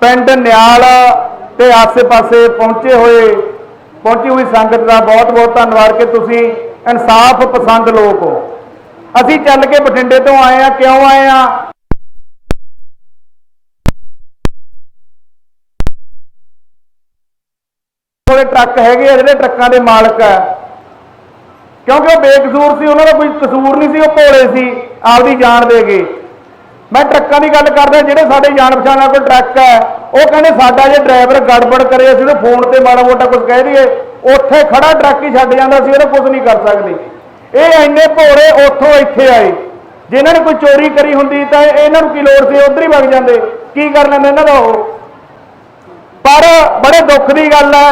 ਪਿੰਡ ਨਿਆਲ ਤੇ ਆਸੇ-ਪਾਸੇ ਪਹੁੰਚੇ ਹੋਏ, ਪਹੁੰਚੀ ਹੋਈ ਸੰਗਤ ਦਾ ਬਹੁਤ-ਬਹੁਤ ਧੰਨਵਾਦ ਕਿ ਤੁਸੀਂ ਇਨਸਾਫ ਪਸੰਦ ਲੋਕ ਹੋ। ਅਸੀਂ ਚੱਲ ਕੇ ਬਠਿੰਡੇ ਤੋਂ ਆਏ ਆ ਕਿਉਂ ਆਏ ਆ ਕੋਲੇ ਟਰੱਕ ਹੈਗੇ ਆ, ਜਿਹੜੇ ਟਰੱਕਾਂ ਦੇ ਮਾਲਕ ਆ। ਕਿਉਂਕਿ ਉਹ ਬੇਕਸੂਰ ਸੀ, ਉਹਨਾਂ ਦਾ ਕੋਈ ਕਸੂਰ ਨਹੀਂ ਸੀ, ਉਹ ਭੋਲੇ ਸੀ, ਆਪਦੀ ਜਾਨ ਦੇ ਗਏ ਮੈਂ ਟਰੱਕਾਂ ਦੀ ਗੱਲ ਕਰਦਾ, ਜਿਹੜੇ ਸਾਡੇ ਜਾਣ ਪਛਾਣ ਨਾਲ ਕੋਈ ਟਰੱਕ ਹੈ, ਉਹ ਕਹਿੰਦੇ ਸਾਡਾ ਜੇ ਡਰਾਈਵਰ ਗੜਬੜ ਕਰੇ, ਅਸੀਂ ਉਹਦੇ ਫੋਨ ਤੇ ਮਾੜਾ ਮੋਟਾ ਕੁਝ ਕਹਿ ਦਈਏ। ਉੱਥੇ ਖੜਾ ਟਰੱਕ ਹੀ ਛੱਡ ਜਾਂਦਾ ਸੀ ਉਹਦਾ ਕੁਝ ਨਹੀਂ ਕਰ ਸਕਦੇ। ਇਹ ਇੰਨੇ ਭੋਲੇ ਉੱਥੋਂ ਇੱਥੇ ਆਏ। ਜੇ ਨੇ ਕੋਈ ਚੋਰੀ ਕਰੀ ਹੁੰਦੀ ਤਾਂ ਇਹਨਾਂ ਨੂੰ ਕੀ ਲੋੜ ਸੀ? ਉਧਰ ਹੀ ਵਗ ਜਾਂਦੇ। ਕੀ ਕਰ ਲੈਂਦੇ ਇਹਨਾਂ ਦਾ ਉਹ? ਪਰ ਬੜੇ ਦੁੱਖ ਦੀ ਗੱਲ ਹੈ,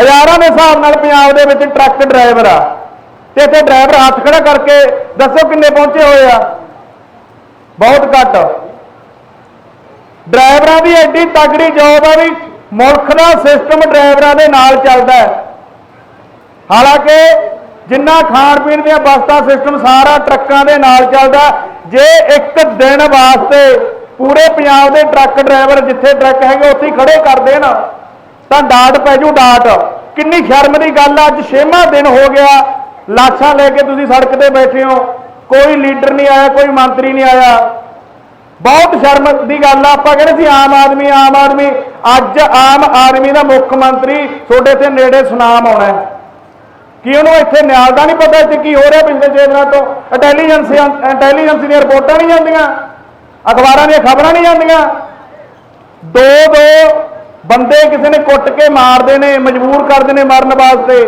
ਹਜ਼ਾਰਾਂ ਦੇ ਹਿਸਾਬ ਨਾਲ ਪੰਜਾਬ ਦੇ ਵਿੱਚ ਟਰੱਕ ਡਰਾਈਵਰ ਆ। ਤੇ ਇੱਥੇ ਡਰਾਈਵਰ ਹੱਥ ਖੜਾ ਕਰਕੇ ਦੱਸੋ ਕਿੰਨੇ ਪਹੁੰਚੇ ਹੋਏ ਆ? ਬਹੁਤ ਘੱਟ। ਡਰਾਈਵਰਾਂ ਦੀ ਐਡੀ ਤਗੜੀ ਜੌਬ ਆ ਵੀ ਮੁਲਕ ਦਾ ਸਿਸਟਮ ਡਰਾਈਵਰਾਂ ਦੇ ਨਾਲ ਚੱਲਦਾ ਹੈ। ਹਾਲਾਂਕਿ ਜਿੰਨਾ ਖਾਣ ਪੀਣ ਦੀਆਂ ਵਸਤਾਂ ਸਿਸਟਮ ਸਾਰਾ ਟਰੱਕਾਂ ਦੇ ਨਾਲ ਚੱਲਦਾ ਜੇ ਇੱਕ ਦਿਨ ਵਾਸਤੇ ਪੂਰੇ ਪੰਜਾਬ ਦੇ ਟਰੱਕ ਡਰਾਈਵਰ ਜਿੱਥੇ ਟਰੱਕ ਹੈਗੇ ਉੱਥੇ ਹੀ ਖੜੇ ਕਰ ਦੇਣ, ਤਾਂ ਡਾਟ ਪੈ ਜੂ ਡਾਟ। ਕਿੰਨੀ ਸ਼ਰਮ ਦੀ ਗੱਲ ਆ, ਅੱਜ ਛੇਵਾਂ ਦਿਨ ਹੋ ਗਿਆ, ਲਾਸ਼ਾਂ ਲੈ ਕੇ ਤੁਸੀਂ ਸੜਕ ਤੇ ਬੈਠੇ ਹੋ। ਕੋਈ ਲੀਡਰ ਨਹੀਂ ਆਇਆ, ਕੋਈ ਮੰਤਰੀ ਨਹੀਂ ਆਇਆ। ਬਹੁਤ ਸ਼ਰਮ ਦੀ ਗੱਲ ਆ, ਆਪਾਂ ਕਹਿੰਦੇ ਸੀ ਆਮ ਆਦਮੀ ਆਮ ਆਦਮੀ, ਅੱਜ ਆਮ ਆਦਮੀ ਦਾ ਮੁੱਖ ਮੰਤਰੀ ਤੁਹਾਡੇ ਤੇ ਨੇੜੇ ਸੁਨਾਮ ਆਉਣਾ ਕੀ ਉਹਨੂੰ ਇੱਥੇ ਨਿਆਲ ਦਾ ਨਹੀਂ ਪਤਾ ਇੱਥੇ ਕੀ ਹੋ ਰਿਹਾ ਪਿਛਲੇ 6 ਦਿਨਾਂ ਤੋਂ? ਇੰਟੈਲੀਜੈਂਸ ਇੰਟੈਲੀਜੈਂਸ ਦੀਆਂ ਰਿਪੋਰਟਾਂ ਨਹੀਂ ਜਾਂਦੀਆਂ, ਅਖਬਾਰਾਂ ਦੀਆਂ ਖਬਰਾਂ ਨਹੀਂ ਜਾਂਦੀਆਂ। ਦੋ ਦੋ ਬੰਦੇ ਕਿਸੇ ਨੇ ਕੁੱਟ ਕੇ ਮਾਰਦੇ ਨੇ, ਮਜਬੂਰ ਕਰਦੇ ਨੇ ਮਰਨ ਵਾਸਤੇ।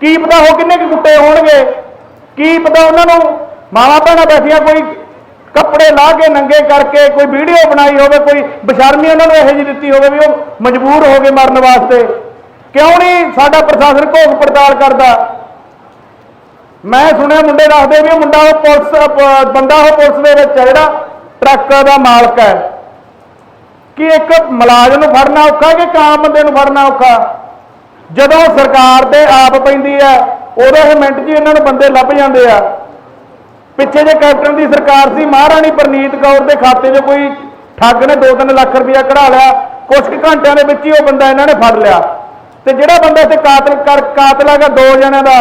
ਕੀ ਪਤਾ ਹੋ ਕਿੰਨੇ ਕੁ ਕੁੱਟੇ ਹੋਣਗੇ? ਕੀ ਪਤਾ ਉਹਨਾਂ ਨੂੰ ਮਾਵਾ ਭੈਣਾਂ ਬੈਠੀਆਂ ਕੋਈ ਕੱਪੜੇ ਲਾ ਕੇ ਨੰਗੇ ਕਰਕੇ ਕੋਈ ਵੀਡੀਓ ਬਣਾਈ ਹੋਵੇ, ਕੋਈ ਬਸ਼ਰਮੀ ਉਹਨਾਂ ਨੂੰ ਇਹੋ ਜਿਹੀ ਦਿੱਤੀ ਹੋਵੇ ਵੀ ਉਹ ਮਜਬੂਰ ਹੋ ਗਏ ਮਰਨ ਵਾਸਤੇ। ਕਿਉਂ ਨਹੀਂ ਸਾਡਾ ਪ੍ਰਸ਼ਾਸਨ ਘੋਖ ਪੜਤਾਲ ਕਰਦਾ? ਮੈਂ ਸੁਣਿਆ ਮੁੰਡੇ ਦੱਸਦੇ ਵੀ ਉਹ ਮੁੰਡਾ ਉਹ ਪੁਲਿਸ ਬੰਦਾ ਉਹ ਪੁਲਿਸ ਦੇ ਵਿੱਚ ਹੈ ਜਿਹੜਾ ਟਰੱਕ ਦਾ ਮਾਲਕ ਹੈ। ਕਿ ਇੱਕ ਮੁਲਾਜ਼ਮ ਨੂੰ ਫੜਨਾ ਔਖਾ ਕਿ ਕਾਮ ਬੰਦੇ ਨੂੰ ਫੜਨਾ ਔਖਾ? ਜਦੋਂ ਸਰਕਾਰ ਤੇ ਆਪ ਪੈਂਦੀ ਹੈ, ਉਦੋਂ ਇਹ ਮਿੰਟ 'ਚ ਇਹਨਾਂ ਨੂੰ ਬੰਦੇ ਲੱਭ ਜਾਂਦੇ ਆ। ਪਿੱਛੇ ਜੇ ਕੈਪਟਨ ਦੀ ਸਰਕਾਰ ਸੀ, ਮਹਾਰਾਣੀ ਪ੍ਰਨੀਤ ਕੌਰ ਦੇ ਖਾਤੇ 'ਚ ਕੋਈ ਠੱਗ ਨੇ 2-3 ਲੱਖ ਰੁਪਇਆ ਕਢਾ ਲਿਆ। ਕੁਝ ਕੁ ਘੰਟਿਆਂ ਦੇ ਵਿੱਚ ਹੀ ਉਹ ਬੰਦਾ ਇਹਨਾਂ ਨੇ ਫੜ ਲਿਆ। ਤੇ ਜਿਹੜਾ ਬੰਦਾ ਇੱਥੇ ਕਾਤਲ ਕਰ, ਕਾਤਲਾ ਹੈਗਾ ਦੋ ਜਣਿਆਂ ਦਾ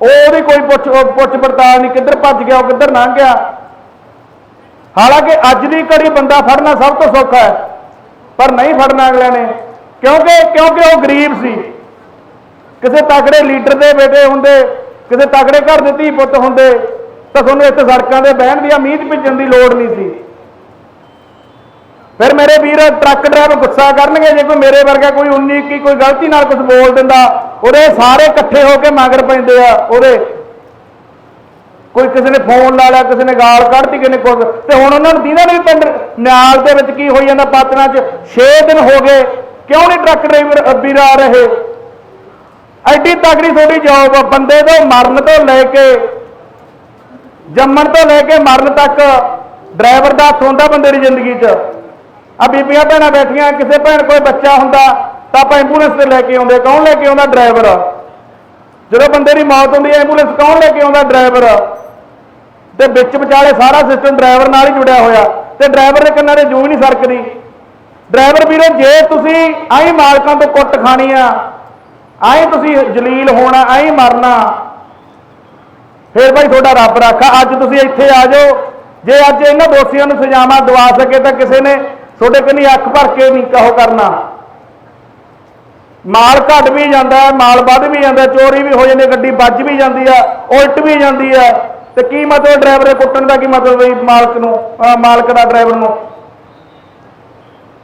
ਉਹਦੀ ਕੋਈ ਪੁੱਛ ਪੁੱਛ ਪੜਤਾਲ ਨਹੀਂ, ਕਿੱਧਰ ਭੱਜ ਗਿਆ, ਉਹ ਕਿੱਧਰ ਲੰਘ ਗਿਆ। ਹਾਲਾਂਕਿ ਅੱਜ ਦੀ ਘੜੀ ਬੰਦਾ ਫੜਨਾ ਸਭ ਤੋਂ ਸੌਖਾ ਹੈ, ਪਰ ਨਹੀਂ ਫੜਨਾ ਅਗਲਿਆਂ ਨੇ, ਕਿਉਂਕਿ ਕਿਉਂਕਿ ਉਹ ਗਰੀਬ ਸੀ। ਕਿਸੇ ਤਕੜੇ ਲੀਡਰ ਦੇ ਬੇਟੇ ਹੁੰਦੇ ਕਿਤੇ ਤਕੜੇ ਘਰ ਦੇ ਧੀ ਪੁੱਤ ਹੁੰਦੇ, ਤਾਂ ਤੁਹਾਨੂੰ ਇੱਥੇ ਸੜਕਾਂ ਤੇ ਬਹਿਣ ਦੀ ਉਮੀਦ ਭੇਜਣ ਦੀ ਲੋੜ ਨਹੀਂ ਸੀ। ਫਿਰ ਮੇਰੇ ਵੀਰ ਟਰੱਕ ਡਰਾਈਵਰ ਗੁੱਸਾ ਕਰਨਗੇ, ਜੇ ਕੋਈ ਮੇਰੇ ਵਰਗਾ ਕੋਈ 19 ਕੀ ਕੋਈ ਗਲਤੀ ਨਾਲ ਕੁਝ ਬੋਲ ਦਿੰਦਾ, ਉਹਦੇ ਸਾਰੇ ਇਕੱਠੇ ਹੋ ਕੇ ਮਗਰ ਪੈਂਦੇ ਆ, ਉਹਦੇ। ਕੋਈ ਕਿਸੇ ਨੇ ਫੋਨ ਲਾ ਲਿਆ, ਕਿਸੇ ਨੇ ਗਾਲ ਕੱਢਤੀ, ਕਿਸੇ ਨੇ ਕੁਝ ਤੇ ਹੁਣ ਉਹਨਾਂ ਨੂੰ ਦੀਨਾ ਨਹੀਂ ਪਿੰਡ ਨਿਆਲ ਦੇ ਵਿੱਚ ਕੀ ਹੋਈ ਜਾਂਦਾ ਪਾਤਨਾ 'ਚ। 6 ਦਿਨ ਹੋ ਗਏ, ਕਿਉਂ ਨਹੀਂ ਟਰੱਕ ਡਰਾਈਵਰ ਵੀਰ ਆ ਰਹੇ? ਐਡੀ ਤਕੜੀ ਤੁਹਾਡੀ ਜੌਬ ਬੰਦੇ ਤੋਂ ਮਰਨ ਤੋਂ ਲੈ ਕੇ ਜੰਮਣ ਤੋਂ ਲੈ ਕੇ ਮਰਨ ਤੱਕ ਡਰਾਈਵਰ ਦਾ ਹੱਥ ਹੁੰਦਾ ਬੰਦੇ ਦੀ ਜ਼ਿੰਦਗੀ 'ਚ। ਆ ਬੀਬੀਆਂ ਭੈਣਾਂ ਬੈਠੀਆਂ, ਕਿਸੇ ਭੈਣ ਕੋਈ ਬੱਚਾ ਹੁੰਦਾ, ਤਾਂ ਆਪਾਂ ਐਂਬੂਲੈਂਸ ਤੇ ਲੈ ਕੇ ਆਉਂਦੇ। ਕੌਣ ਲੈ ਕੇ ਆਉਂਦਾ ਡਰਾਈਵਰ ਜਦੋਂ ਬੰਦੇ ਦੀ ਮੌਤ ਹੁੰਦੀ ਹੈ ਐਂਬੂਲੈਂਸ ਕੌਣ ਲੈ ਕੇ ਆਉਂਦਾ ਡਰਾਈਵਰ ਤੇ ਵਿੱਚ ਵਿਚਾਲੇ ਸਾਰਾ ਸਿਸਟਮ ਡਰਾਈਵਰ ਨਾਲ ਹੀ ਜੁੜਿਆ ਹੋਇਆ। ਤੇ ਡਰਾਈਵਰ ਦੇ ਕੰਨਾਂ ਦੇ ਜੂੰ ਹੀ ਨਹੀਂ ਸਰਕਦੀ। ਡਰਾਈਵਰ ਵੀਰੋ, ਜੇ ਤੁਸੀਂ ਆਹੀ ਮਾਲਕਾਂ ਤੋਂ ਕੁੱਟ ਖਾਣੀ ਆ ਆਈ ਤੁਸੀਂ ਜਲੀਲ ਹੋਣਾ ਆਈ ਮਰਨਾ। ਫਿਰ ਭਾਈ ਤੁਹਾਡਾ ਰੱਬ ਰਾਖਾ। ਅੱਜ ਤੁਸੀਂ ਇੱਥੇ ਆ ਜਾਓ। ਜੇ ਅੱਜ ਇਹਨਾਂ ਦੋਸ਼ੀਆਂ ਨੂੰ ਸਜ਼ਾਵਾਂ ਦਵਾ ਸਕੇ ਤਾਂ ਕਿਸੇ ਨੇ ਤੁਹਾਡੇ ਕੰਨੀ ਅੱਖ ਭਰ ਕੇ ਨਹੀਂ ਕਹੋ ਕਰਨਾ। ਮਾਲ ਘਟ ਵੀ ਜਾਂਦਾ ਮਾਲ ਵੱਧ ਵੀ ਜਾਂਦਾ ਚੋਰੀ ਵੀ ਹੋ ਜਾਂਦੀ ਹੈ, ਗੱਡੀ ਵੱਜ ਵੀ ਜਾਂਦੀ ਆ ਉਲਟ ਵੀ ਜਾਂਦੀ ਆ ਤੇ ਕੀ ਮਤਲਬ ਡਰਾਈਵਰ ਦੇ ਕੁੱਟਣ ਦਾ ਕੀ ਮਤਲਬ ਬਈ ਮਾਲਕ ਨੂੰ ਮਾਲਕ ਦਾ ਡਰਾਈਵਰ ਨੂੰ?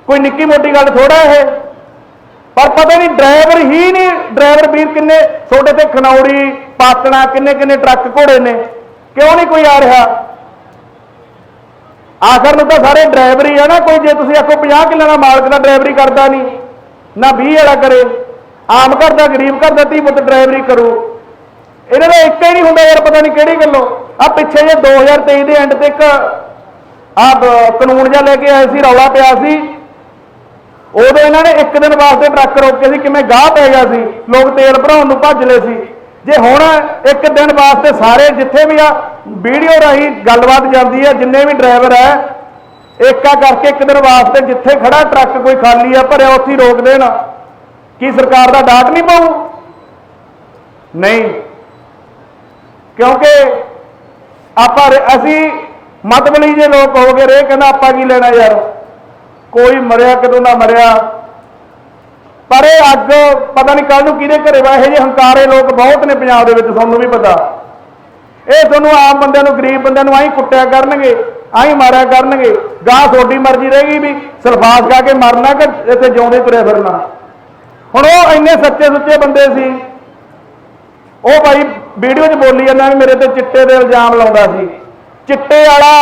ਕੋਈ ਨਿੱਕੀ ਮੋਟੀ ਗੱਲ ਥੋੜਾ ਇਹ? ਪਰ ਪਤਾ ਨਹੀਂ ਡਰਾਈਵਰ ਹੀ ਨਹੀਂ, ਡਰਾਈਵਰ ਵੀਰ ਕਿੰਨੇ ਛੋਟੇ ਤੇ ਖਨੌੜੀ ਪਾਤਣਾ, ਕਿੰਨੇ ਕਿੰਨੇ ਟਰੱਕ ਘੋੜੇ ਨੇ। ਕਿਉਂ ਨਹੀਂ ਕੋਈ ਆ ਰਿਹਾ? ਆਖਰ ਨੂੰ ਤਾਂ ਸਾਰੇ ਡਰਾਈਵਰ ਹੀ ਆ ਨਾ, ਕੋਈ ਜੇ ਤੁਸੀਂ ਆਖੋ 50 ਕਿੱਲਿਆਂ ਦਾ ਮਾਲਕ ਦਾ ਡਰਾਈਵਰੀ ਕਰਦਾ ਨਹੀਂ, ਨਾ 20 ਵਾਲਾ ਕਰੇ। ਆਮ ਘਰ ਦਾ, ਗਰੀਬ ਘਰ ਦਾ ਧੀ ਪੁੱਤ ਡਰਾਈਵਰੀ ਕਰੂ। ਇਹਨਾਂ ਦਾ ਇੱਕ ਹੀ ਨਹੀਂ ਹੁੰਦਾ ਯਾਰ, ਪਤਾ ਨਹੀਂ ਕਿਹੜੀ ਗੱਲੋਂ। ਆ ਪਿੱਛੇ ਜੇ 2023 ਦੇ ਐਂਡ ਤੇ ਇੱਕ ਆ ਕਾਨੂੰਨ ਜਿਹਾ ਲੈ ਕੇ ਆਏ ਸੀ, ਰੌਲਾ ਪਿਆ ਸੀ। ਉਦੋਂ ਇਹਨਾਂ ਨੇ ਇੱਕ ਦਿਨ ਵਾਸਤੇ ਟਰੱਕ ਰੋਕੇ ਸੀ, ਕਿਵੇਂ ਗਾਹ ਪੈ ਗਿਆ ਸੀ, ਲੋਕ ਤੇਲ ਭਰਾਉਣ ਨੂੰ ਭੱਜ ਲਏ ਸੀ। ਜੇ ਹੁਣ ਇੱਕ ਦਿਨ ਵਾਸਤੇ ਸਾਰੇ ਜਿੱਥੇ ਵੀ ਆ, ਵੀਡੀਓ ਰਾਹੀਂ ਗੱਲਬਾਤ ਜਾਂਦੀ ਹੈ ਜਿੰਨੇ ਵੀ ਡਰਾਈਵਰ ਹੈ ਏਕਾ ਕਰਕੇ ਇੱਕ ਦਿਨ ਵਾਸਤੇ ਜਿੱਥੇ ਖੜਾ ਟਰੱਕ ਕੋਈ ਖਾਲੀ ਆ, ਭਰਿਆ ਉੱਥੇ ਰੋਕ ਦੇਣ। ਕੀ ਸਰਕਾਰ ਦਾ ਡਾਟ ਨਹੀਂ ਪਾਉ ਨਹੀਂ। ਕਿਉਂਕਿ ਆਪਾਂ ਅਸੀਂ ਮਤਬਲੀ ਜੇ ਲੋਕ ਹੋ ਗਏ ਰੇ ਕਹਿੰਦਾ, ਆਪਾਂ ਕੀ ਲੈਣਾ ਯਾਰ? ਕੋਈ ਮਰਿਆ ਕਦੋਂ ਦਾ ਮਰਿਆ। ਪਰ ਇਹ ਅੱਗ ਪਤਾ ਨਹੀਂ ਕੱਲ ਨੂੰ ਕਿਹਦੇ ਘਰੇ ਵਾ, ਇਹੋ ਜਿਹੇ ਹੰਕਾਰੇ ਲੋਕ ਬਹੁਤ ਨੇ ਪੰਜਾਬ ਦੇ ਵਿੱਚ, ਤੁਹਾਨੂੰ ਵੀ ਪਤਾ। ਇਹ ਤੁਹਾਨੂੰ ਆਮ ਬੰਦਿਆਂ ਨੂੰ, ਗਰੀਬ ਬੰਦਿਆਂ ਨੂੰ ਆਈ ਕੁੱਟਿਆ ਕਰਨਗੇ ਆਈ ਮਾਰਿਆ ਕਰਨਗੇ। ਗਾਹ ਤੁਹਾਡੀ ਮਰਜ਼ੀ ਰਹੇਗੀ ਵੀ ਸਲਫਾਸ ਖਾ ਕੇ ਮਰਨਾ ਕਿ ਇੱਥੇ ਜਿਉਂਦੇ ਤੁਰੇ ਫਿਰਨਾ। ਹੁਣ ਉਹ ਇੰਨੇ ਸੱਚੇ ਸੁੱਚੇ ਬੰਦੇ ਸੀ। ਉਹ ਭਾਈ ਵੀਡੀਓ 'ਚ ਬੋਲੀ ਜਾਂਦਾ ਵੀ ਮੇਰੇ ਤੇ ਚਿੱਟੇ ਦੇ ਇਲਜ਼ਾਮ ਲਾਉਂਦਾ ਸੀ। ਚਿੱਟੇ ਵਾਲਾ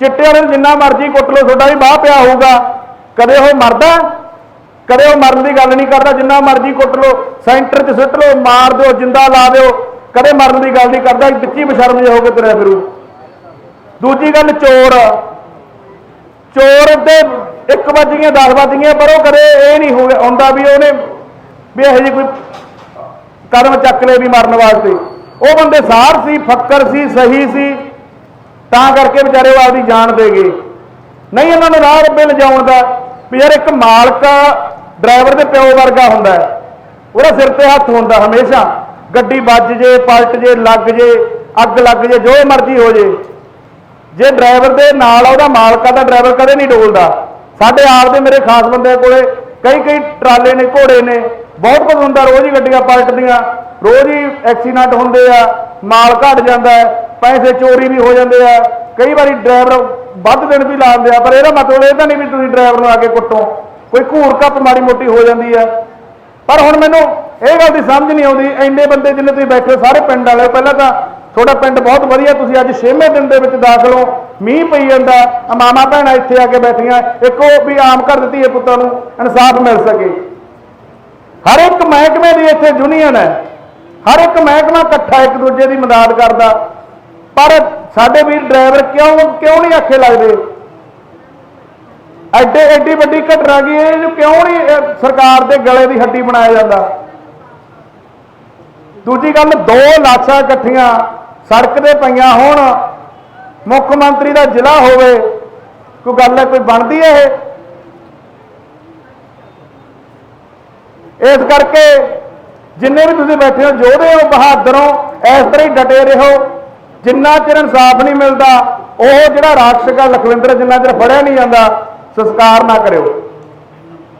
ਚਿੱਟੇ ਵਾਲੇ ਨੂੰ ਜਿੰਨਾ ਮਰਜ਼ੀ ਕੁੱਟ ਲਓ, ਤੁਹਾਡਾ ਵੀ ਬਾਹ ਪਿਆ ਹੋਊਗਾ। ਕਦੇ ਉਹ ਮਰਦਾ? ਕਦੇ ਉਹ ਮਰਨ ਦੀ ਗੱਲ ਨਹੀਂ ਕਰਦਾ, ਜਿੰਨਾ ਮਰਜ਼ੀ ਕੁੱਟ ਲਓ, ਸੈਂਟਰ 'ਚ ਸੁੱਟ ਲਓ, ਮਾਰ ਦਿਓ, ਜਿੰਦਾ ਲਾ ਦਿਓ, ਕਦੇ ਮਰਨ ਦੀ ਗੱਲ ਨਹੀਂ ਕਰਦਾ ਵਿੱਚੀ ਬਸ਼ਰਮ ਜਿਹਾ ਹੋ ਕੇ ਤੁਰਿਆ ਫਿਰੂ। ਦੂਜੀ ਗੱਲ ਚੋਰ। ਚੋਰ ਤੇ 1 ਵੱਜ ਗਈਆਂ 10 ਵੱਜ ਗਈਆਂ ਪਰ ਉਹ ਕਦੇ ਇਹ ਨਹੀਂ ਹੋ ਹੁੰਦਾ ਵੀ ਉਹਨੇ ਵੀ ਇਹੋ ਜਿਹੀ ਕੋਈ ਕਦਮ ਚੱਕ ਲਏ ਵੀ ਮਰਨ ਵਾਸਤੇ। ਉਹ ਬੰਦੇ ਸਾਰ ਸੀ, ਫੱਕਰ ਸੀ, ਸਹੀ ਸੀ। ਤਾਂ ਕਰਕੇ ਵਿਚਾਰੇ ਉਹ ਆਪਦੀ ਜਾਨ ਦੇ ਗਏ। ਨਹੀਂ, ਇਹਨਾਂ ਨੂੰ ਰਾਹ ਰੱਬੇ ਲਿਜਾਉਣ ਦਾ ਵੀ ਯਾਰ ਇੱਕ ਮਾਲਕ ਡਰਾਈਵਰ ਦੇ ਪਿਓ ਵਰਗਾ ਹੁੰਦਾ ਉਹਦਾ ਸਿਰ ਤੇ ਹੱਥ ਹੁੰਦਾ ਹਮੇਸ਼ਾ। ਗੱਡੀ ਵੱਜ ਜੇ, ਪਲਟ ਜੇ, ਲੱਗ ਜੇ, ਅੱਗ ਲੱਗ ਜੇ, ਜੋ ਮਰਜ਼ੀ ਹੋ ਜੇ। ਜੇ ਡਰਾਈਵਰ ਦੇ ਨਾਲ ਉਹਦਾ ਮਾਲਕਾ ਦਾ ਡਰਾਈਵਰ ਕਦੇ ਨਹੀਂ ਡੋਲਦਾ। ਸਾਡੇ ਆਪ ਦੇ ਮੇਰੇ ਖਾਸ ਬੰਦੇ ਕੋਲੇ ਕਈ ਕਈ ਟਰਾਲੇ ਨੇ, ਘੋੜੇ ਨੇ। ਬਹੁਤ ਕੁਝ ਹੁੰਦਾ, ਰੋਜ਼ ਹੀ ਗੱਡੀਆਂ ਪਲਟਦੀਆਂ। ਰੋਜ਼ ਹੀ ਐਕਸੀਡੈਂਟ ਹੁੰਦੇ ਆ, ਮਾਲ ਘਟ ਜਾਂਦਾ ਪੈਸੇ ਚੋਰੀ ਵੀ ਹੋ ਜਾਂਦੇ ਆ। ਕਈ ਵਾਰੀ ਡਰਾਈਵਰ ਵੱਧ ਦਿਨ ਵੀ ਲਾਉਂਦੇ ਆ ਪਰ ਇਹਦਾ ਮਤਲਬ ਇਹ ਤਾਂ ਨਹੀਂ ਵੀ ਤੁਸੀਂ ਡਰਾਈਵਰ ਨੂੰ ਆ ਕੇ ਕੁੱਟੋ। ਕੋਈ ਘੂਰ ਕੱਪ ਮਾੜੀ ਮੋਟੀ ਹੋ ਜਾਂਦੀ ਆ। ਪਰ ਹੁਣ ਮੈਨੂੰ ਇਹ ਗੱਲ ਦੀ ਸਮਝ ਨਹੀਂ ਆਉਂਦੀ ਇੰਨੇ ਬੰਦੇ ਜਿੰਨੇ ਤੁਸੀਂ ਬੈਠੇ ਹੋ, ਸਾਰੇ ਪਿੰਡ ਵਾਲੇ ਪਹਿਲਾਂ ਤਾਂ ਤੁਹਾਡਾ ਪਿੰਡ ਬਹੁਤ ਵਧੀਆ ਤੁਸੀਂ ਅੱਜ 6ਵੇਂ ਦਿਨ ਦੇ ਵਿੱਚ ਦਾਖਲ ਹੋ। ਮੀਂਹ ਪਈ ਜਾਂਦਾ ਮਾਮਾ ਭੈਣਾਂ ਇੱਥੇ ਆ ਕੇ ਬੈਠੀਆਂ ਇੱਕੋ ਵੀ ਆਮ ਕਰ ਦਿੱਤੀ ਹੈ ਪੁੱਤਾਂ ਨੂੰ ਇਨਸਾਫ ਮਿਲ ਸਕੇ। ਹਰ ਇੱਕ ਮਹਿਕਮੇ ਦੀ ਇੱਥੇ ਯੂਨੀਅਨ ਹੈ। ਹਰ ਇੱਕ ਮਹਿਕਮਾ ਇਕੱਠਾ ਇੱਕ ਦੂਜੇ ਦੀ ਮਦਦ ਕਰਦਾ। ਪਰ ਸਾਡੇ ਵੀਰ ਡਰਾਈਵਰ ਕਿਉਂ ਕਿਉਂ ਨਹੀਂ ਆਖੇ ਲੱਗਦੇ? ਐਡੇ, ਐਡੀ ਵੱਡੀ ਘਟਨਾ ਕੀ ਇਹਨੂੰ ਕਿਉਂ ਨਹੀਂ ਸਰਕਾਰ ਦੇ ਗਲੇ ਦੀ ਹੱਡੀ ਬਣਾਇਆ ਜਾਂਦਾ? ਦੂਜੀ ਗੱਲ, ਦੋ ਲਾਸ਼ਾਂ ਇਕੱਠੀਆਂ ਸੜਕ ਤੇ ਪਈਆਂ ਹੋਣ, ਮੁੱਖ ਮੰਤਰੀ ਦਾ ਜ਼ਿਲ੍ਹਾ ਹੋਵੇ, ਕੋਈ ਗੱਲ ਹੈ, ਕੋਈ ਬਣਦੀ ਹੈ ਇਹ? ਇਸ ਕਰਕੇ ਜਿੰਨੇ ਵੀ ਤੁਸੀਂ ਬੈਠੇ ਹੋ ਯੋਧੇ ਹੋ, ਬਹਾਦਰ ਹੋ ਇਸ ਤਰ੍ਹਾਂ ਹੀ ਡਟੇ ਰਹੋ। ਜਿੰਨਾ ਚਿਰ ਇਨਸਾਫ ਨਹੀਂ ਮਿਲਦਾ ਉਹ ਜਿਹੜਾ ਰਾਖਸ਼ ਆ ਲਖਵਿੰਦਰ ਜਿੰਨਾ ਚਿਰ ਫੜਿਆ ਨਹੀਂ ਜਾਂਦਾ ਸੰਸਕਾਰ ਨਾ ਕਰਿਓ।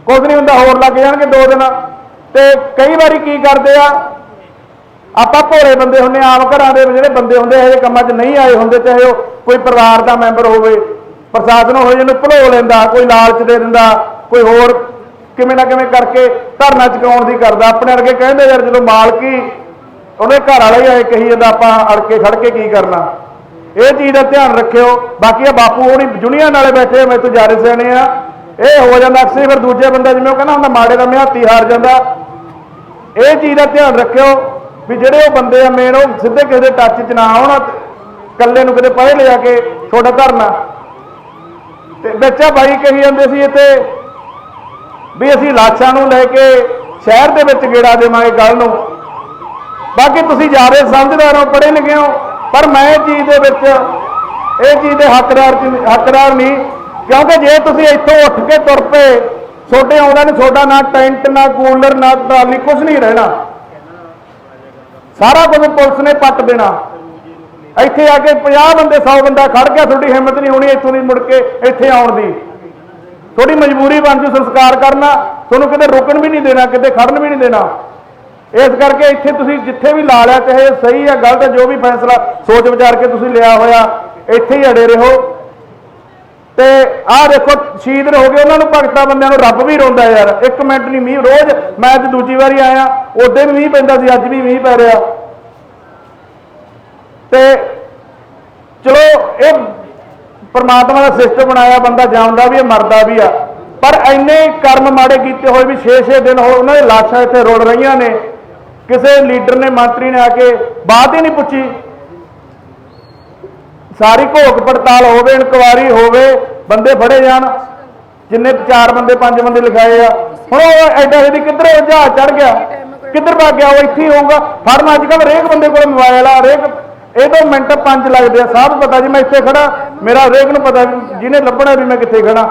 ਕੁਝ ਨਹੀਂ ਹੁੰਦਾ ਹੋਰ ਲੱਗ ਜਾਣਗੇ ਦੋ ਦਿਨ। ਤੇ ਕਈ ਵਾਰੀ ਕੀ ਕਰਦੇ ਆ? ਆਪਾਂ ਭੋਲੇ ਬੰਦੇ ਹੁੰਦੇ ਹਾਂ, ਆਮ ਘਰਾਂ ਦੇ ਜਿਹੜੇ ਬੰਦੇ ਹੁੰਦੇ ਇਹੋ ਜਿਹੇ ਕੰਮਾਂ 'ਚ ਨਹੀਂ ਆਏ ਹੁੰਦੇ ਚਾਹੇ ਉਹ ਕੋਈ ਪਰਿਵਾਰ ਦਾ ਮੈਂਬਰ ਹੋਵੇ ਪ੍ਰਸ਼ਾਸਨ ਹੋਏ ਜਿਹਨੂੰ ਭੁਲੋ ਲੈਂਦਾ ਕੋਈ ਲਾਲਚ ਦੇ ਦਿੰਦਾ ਕੋਈ ਹੋਰ ਕਿਵੇਂ ਨਾ ਕਿਵੇਂ ਕਰਕੇ ਧਰਨਾ ਚੁਕਾਉਣ ਦੀ ਕਰਦਾ। ਆਪਣੇ ਵਰਗੇ ਕਹਿੰਦੇ ਯਾਰ ਜਦੋਂ ਮਾਲਕੀ ਉਹਦੇ ਘਰ ਵਾਲੇ ਹੀ ਆਏ, ਕਹੀ ਜਾਂਦਾ ਆਪਾਂ ਅੜ ਕੇ ਖੜ ਕੇ ਕੀ ਕਰਨਾ। ਇਹ ਚੀਜ਼ ਦਾ ਧਿਆਨ ਰੱਖਿਓ। ਬਾਕੀ ਇਹ ਬਾਪੂ ਹੋਣੀ ਜੁਨੀਆਂ ਨਾਲੇ ਬੈਠੇ ਮੈਂ ਤੋਂ ਜਾਰੇ ਸਿਆਣੇ ਆ। ਇਹ ਹੋ ਜਾਂਦਾ, ਅਕਸਰ ਫਿਰ ਦੂਜੇ ਬੰਦਾ ਜਿਵੇਂ ਉਹ ਕਹਿੰਦਾ ਹੁੰਦਾ, ਮਾੜੇ ਦਾ ਮਿਆਤੀ ਹਾਰ ਜਾਂਦਾ। ਇਹ ਚੀਜ਼ ਦਾ ਧਿਆਨ ਰੱਖਿਓ ਵੀ ਜਿਹੜੇ ਉਹ ਬੰਦੇ ਆ ਮੇਨ ਉਹ ਸਿੱਧੇ ਕਿਸੇ ਦੇ ਟੱਚ 'ਚ ਨਾ ਆਉਣ ਇਕੱਲੇ ਨੂੰ ਕਿਤੇ ਪਰੇ ਲਿਆ ਕੇ ਤੁਹਾਡਾ ਧਰਨਾ। ਤੇ ਬੱਚਾ ਬਾਈ ਕਹੀ ਜਾਂਦੇ ਸੀ ਇੱਥੇ ਵੀ ਅਸੀਂ ਲਾਸ਼ਾਂ ਨੂੰ ਲੈ ਕੇ ਸ਼ਹਿਰ ਦੇ ਵਿੱਚ ਗੇੜਾ ਦੇਵਾਂਗੇ ਕੱਲ ਨੂੰ। ਬਾਕੀ ਤੁਸੀਂ ਜਾਰੇ ਸਮਝਦਾਰ ਹੋ, ਪੜ੍ਹੇ ਲਿਖੇ ਹੋ, ਪਰ ਮੈਂ ਇਹ ਚੀਜ਼ ਦੇ ਵਿੱਚ, ਇਹ ਚੀਜ਼ ਦੇ ਹੱਕਦਾਰ ਹੱਕਦਾਰ ਨਹੀਂ, ਕਿਉਂਕਿ ਜੇ ਤੁਸੀਂ ਇੱਥੋਂ ਉੱਠ ਕੇ ਤੁਰ ਪਏ ਛੋਟੇ ਆਉਂਦਾ ਨਹੀਂ ਤੁਹਾਡਾ ਨਾ ਟੈਂਟ, ਨਾ ਕੂਲਰ, ਨਾ ਟਰਾਲੀ ਕੁਝ ਨਹੀਂ ਰਹਿਣਾ। ਸਾਰਾ ਕੁਝ ਪੁਲਿਸ ਨੇ ਪੱਟ ਦੇਣਾ। ਇੱਥੇ ਆ ਕੇ 50 ਬੰਦੇ 100 ਬੰਦਾ ਖੜ ਗਿਆ, ਤੁਹਾਡੀ ਹਿੰਮਤ ਨਹੀਂ ਹੋਣੀ ਇੱਥੋਂ ਦੀ ਮੁੜ ਕੇ ਇੱਥੇ ਆਉਣ ਦੀ। ਤੁਹਾਡੀ ਮਜਬੂਰੀ ਬਣ ਜੂ, ਸੰਸਕਾਰ ਕਰਨਾ, ਤੁਹਾਨੂੰ ਕਿਤੇ ਰੁਕਣ ਵੀ ਨਹੀਂ ਦੇਣਾ, ਕਿਤੇ ਖੜਨ ਵੀ ਨਹੀਂ ਦੇਣਾ। ਇਸ ਕਰਕੇ ਇੱਥੇ ਤੁਸੀਂ ਜਿੱਥੇ ਵੀ ਲਾ ਲਿਆ, ਚਾਹੇ ਸਹੀ ਹੈ ਗਲਤ ਹੈ ਜੋ ਵੀ ਫੈਸਲਾ ਸੋਚ ਵਿਚਾਰ ਕੇ ਤੁਸੀਂ ਲਿਆ ਹੋਇਆ, ਇੱਥੇ ਹੀ ਅੜੇ ਰਹੋ। ਤੇ ਆਹ ਦੇਖੋ, ਸ਼ਹੀਦ ਹੋ ਗਏ ਉਹਨਾਂ ਨੂੰ ਭਗਤਾ ਬੰਦਿਆਂ ਨੂੰ ਰੱਬ ਵੀ ਰੋਂਦਾ ਯਾਰ। ਇੱਕ ਮਿੰਟ ਨਹੀਂ ਮੀਂਹ, ਰੋਜ਼ ਮੈਂ ਅੱਜ ਦੂਜੀ ਵਾਰੀ ਆਇਆ ਉਦੋਂ ਵੀ ਮੀਂਹ ਪੈਂਦਾ ਸੀ, ਅੱਜ ਵੀ ਮੀਂਹ ਪੈ ਰਿਹਾ। ਤੇ ਚਲੋ, ਇਹ ਪਰਮਾਤਮਾ ਦਾ ਸਿਸਟਮ ਬਣਾਇਆ, ਬੰਦਾ ਜਾਣਦਾ ਵੀ ਹੈ, ਮਰਦਾ ਵੀ ਆ। ਪਰ ਇੰਨੇ ਕਰਮ ਮਾੜੇ ਕੀਤੇ ਹੋਏ ਵੀ 6-6 ਦਿਨ ਹੋ, ਉਹਨਾਂ ਦੇ ਲਾਸ਼ਾਂ ਇੱਥੇ ਰੁੜ ਰਹੀਆਂ ਨੇ। ਕਿਸੇ ਲੀਡਰ ਨੇ, ਮੰਤਰੀ ਨੇ ਆ ਕੇ ਬਾਤ ਹੀ ਨਹੀਂ ਪੁੱਛੀ। ਸਾਰੀ ਘੋਖ ਪੜਤਾਲ ਹੋਵੇ, ਇਨਕੁਆਰੀ ਹੋਵੇ, ਬੰਦੇ ਫੜੇ ਜਾਣ। ਜਿੰਨੇ ਚਾਰ ਬੰਦੇ, ਪੰਜ ਬੰਦੇ ਲਿਖਾਏ ਆ। ਹੁਣ ਉਹ ਐਡਾ ਇਹਦੀ ਕਿੱਧਰ ਜਹਾਜ਼ ਚੜ ਗਿਆ? ਕਿੱਧਰ ਭੱਗ ਗਿਆ? ਉਹ ਇੱਥੇ ਹੀ ਹੋਊਗਾ। ਫੜਨ ਅੱਜ ਕੱਲ ਹਰੇਕ ਬੰਦੇ ਕੋਲ ਮੋਬਾਈਲ ਆ, ਹਰੇਕ ਇਹ ਤੋਂ ਮਿੰਟ ਪੰਜ ਲੱਗਦੇ ਆ। ਸਭ ਪਤਾ ਜੀ, ਮੈਂ ਇੱਥੇ ਖੜਾ ਮੇਰਾ ਹਰੇਕ ਨੂੰ ਪਤਾ, ਜਿਹਨੇ ਲੱਭਣਾ ਵੀ ਮੈਂ ਕਿੱਥੇ ਖੜਾ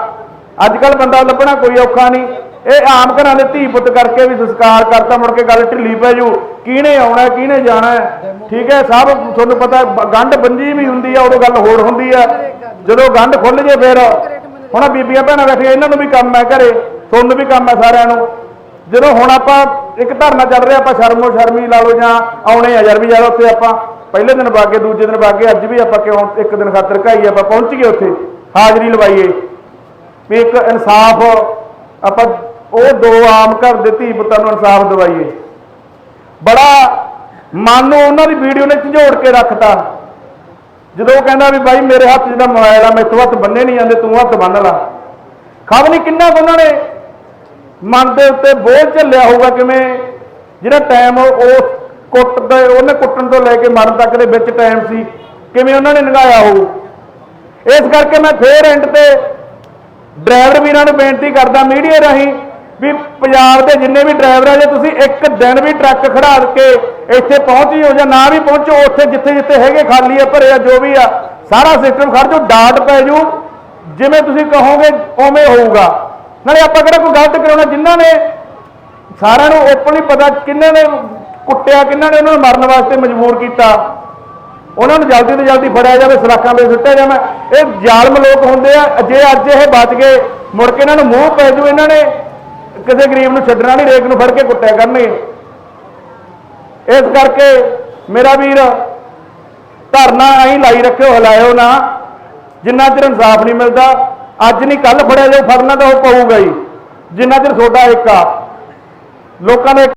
ਅੱਜ ਕੱਲ ਬੰਦਾ ਲੱਭਣਾ ਕੋਈ ਔਖਾ ਨਹੀਂ। ਇਹ ਆਮ ਘਰਾਂ ਦੇ ਧੀ ਪੁੱਤ ਕਰਕੇ ਵੀ ਸੰਸਕਾਰ ਕਰਤਾ, ਮੁੜ ਕੇ ਗੱਲ ਢਿੱਲੀ ਪੈ ਜੂ। ਕਿਹਨੇ ਆਉਣਾ, ਕਿਹਨੇ ਜਾਣਾ? ਠੀਕ ਹੈ, ਸਭ ਤੁਹਾਨੂੰ ਪਤਾ, ਗੰਢ ਬੰਜੀ ਵੀ ਹੁੰਦੀ ਆ, ਉਦੋਂ ਗੱਲ ਹੋਰ ਹੁੰਦੀ ਆ। ਜਦੋਂ ਗੰਢ ਖੁੱਲ ਜੇ ਫਿਰ, ਹੁਣ ਬੀਬੀਆਂ ਭੈਣਾਂ ਬੈਠੀਆਂ, ਇਹਨਾਂ ਨੂੰ ਵੀ ਕੰਮ ਹੈ ਘਰੇ, ਤੁਹਾਨੂੰ ਵੀ ਕੰਮ ਹੈ ਸਾਰਿਆਂ ਨੂੰ। ਜਦੋਂ ਹੁਣ ਆਪਾਂ ਇੱਕ ਧਰਨਾ ਚੱਲ ਰਿਹਾ, ਆਪਾਂ ਸ਼ਰਮੋ ਸ਼ਰਮੀ ਲਾ ਲਓ ਜਾਂ ਆਉਣੇ ਆ ਯਾਰ ਵੀ ਯਾਰ ਉੱਥੇ ਆਪਾਂ, ਪਹਿਲੇ ਦਿਨ ਬਾਗੇ, ਦੂਜੇ ਦਿਨ ਬਾਗੇ, ਅੱਜ ਵੀ ਆਪਾਂ ਕਿਉਂ ਇੱਕ ਦਿਨ ਖਾਤਰ ਘਾਈ ਆਪਾਂ ਪਹੁੰਚ ਗਏ ਉੱਥੇ, ਹਾਜ਼ਰੀ ਲਵਾਈਏ। ਵੀ ਇੱਕ ਇਨਸਾਫ ਆਪਾਂ ਉਹ ਦੋ ਆਮ ਘਰ ਦੇ ਧੀ ਪੁੱਤਾਂ ਨੂੰ ਇਨਸਾਫ ਦਿਵਾਈਏ। ਬੜਾ ਮਨ ਨੂੰ ਉਹਨਾਂ ਦੀ ਵੀਡੀਓ ਨੇ ਝੰਜੋੜ ਕੇ ਰੱਖਤਾ। ਜਦੋਂ ਉਹ ਕਹਿੰਦਾ ਵੀ ਬਾਈ ਮੇਰੇ ਹੱਥ ਜਿਹੜਾ ਮੋਬਾਈਲ ਆ ਮੈਥੋਂ ਹੱਥ ਬੰਨੇ ਨਹੀਂ ਜਾਂਦੇ, ਤੂੰ ਹੱਥ ਬੰਨ ਲਾ। ਖਬਰ ਨਹੀਂ ਕਿੰਨਾ ਕੁ ਉਹਨਾਂ ਨੇ ਮਨ ਦੇ ਉੱਤੇ ਬੋਝ ਝੱਲਿਆ ਹੋਊਗਾ ਕਿਵੇਂ? ਜਿਹੜਾ ਟਾਈਮ ਉਸ ਕੁੱਟ ਦੇ, ਉਹਨੇ ਕੁੱਟਣ ਤੋਂ ਲੈ ਕੇ ਮਰਨ ਤੱਕ ਦੇ ਵਿੱਚ ਟਾਈਮ ਸੀ, ਕਿਵੇਂ ਉਹਨਾਂ ਨੇ ਲੰਘਾਇਆ ਹੋਊ? ਇਸ ਕਰਕੇ ਮੈਂ ਫੇਰ ਐਂਡ ਤੇ ਡਰਾਈਵਰ ਵੀਰਾਂ ਨੂੰ ਬੇਨਤੀ ਕਰਦਾ, ਮੀਡੀਆ ਰਾਹੀਂ ਵੀ ਪੰਜਾਬ ਦੇ ਜਿੰਨੇ ਵੀ ਡਰਾਈਵਰ ਆ, ਜੇ ਤੁਸੀਂ ਇੱਕ ਦਿਨ ਵੀ ਟਰੱਕ ਖੜਾ ਕੇ ਇੱਥੇ ਪਹੁੰਚੀ ਹੋ ਜਾਂ ਨਾ ਵੀ ਪਹੁੰਚੋ, ਉੱਥੇ ਜਿੱਥੇ ਜਿੱਥੇ ਹੈਗੇ ਖਾਲੀ ਆ, ਭਰੇ ਆ, ਜੋ ਵੀ ਆ, ਸਾਰਾ ਸਿਸਟਮ ਖੜ ਜੋ ਡਾਟ ਪੈ ਜੂ ਜਿਵੇਂ ਤੁਸੀਂ ਕਹੋਗੇ, ਉਵੇਂ ਹੋਊਗਾ। ਨਾਲੇ ਆਪਾਂ ਕਿਹੜਾ ਕੋਈ ਗਲਤ ਕਰਾਉਣਾ? ਜਿਨ੍ਹਾਂ ਨੇ ਸਾਰਿਆਂ ਨੂੰ ਓਪਨਲੀ ਪਤਾ ਕਿੰਨਾਂ ਨੇ ਕੁੱਟਿਆ, ਕਿੰਨਾਂ ਨੇ ਉਹਨਾਂ ਨੂੰ ਮਰਨ ਵਾਸਤੇ ਮਜਬੂਰ ਕੀਤਾ। ਉਹਨਾਂ ਨੂੰ ਜਲਦੀ ਤੋਂ ਜਲਦੀ ਫੜਿਆ ਜਾਵੇ ਸਲਾਖਾਂ ਦੇ ਸੁੱਟਿਆ ਜਾਵੇ। ਇਹ ਜ਼ਾਲਮ ਲੋਕ ਹੁੰਦੇ ਆ, ਜੇ ਅੱਜ ਇਹ ਬਚ ਗਏ, ਮੁੜ ਕੇ ਇਹਨਾਂ ਨੂੰ ਮੂੰਹ ਪੈ ਜੂ ਇਹਨਾਂ ਨੇ ਕਿਸੇ ਗਰੀਬ ਨੂੰ ਛੱਡਣਾ ਨਹੀਂ, ਰੇਕ ਨੂੰ ਫੜ ਕੇ ਕੁੱਟਿਆ ਕਰਨਗੇ ਇਸ ਕਰਕੇ ਮੇਰਾ ਵੀਰ, ਧਰਨਾ ਐਂ ਲਾਈ ਰੱਖਿਓ, ਹਿਲਾਇਓ ਨਾ। ਜਿੰਨਾ ਚਿਰ ਇਨਸਾਫ ਨਹੀਂ ਮਿਲਦਾ, ਅੱਜ ਨਹੀਂ ਕੱਲ ਫੜਿਆ ਜਾਊ, ਫੜਨਾ ਤਾਂ ਉਹ ਪਊਗਾ ਹੀ। ਜਿੰਨਾ ਚਿਰ ਤੁਹਾਡਾ ਇੱਕ ਆ ਲੋਕਾਂ ਨੇ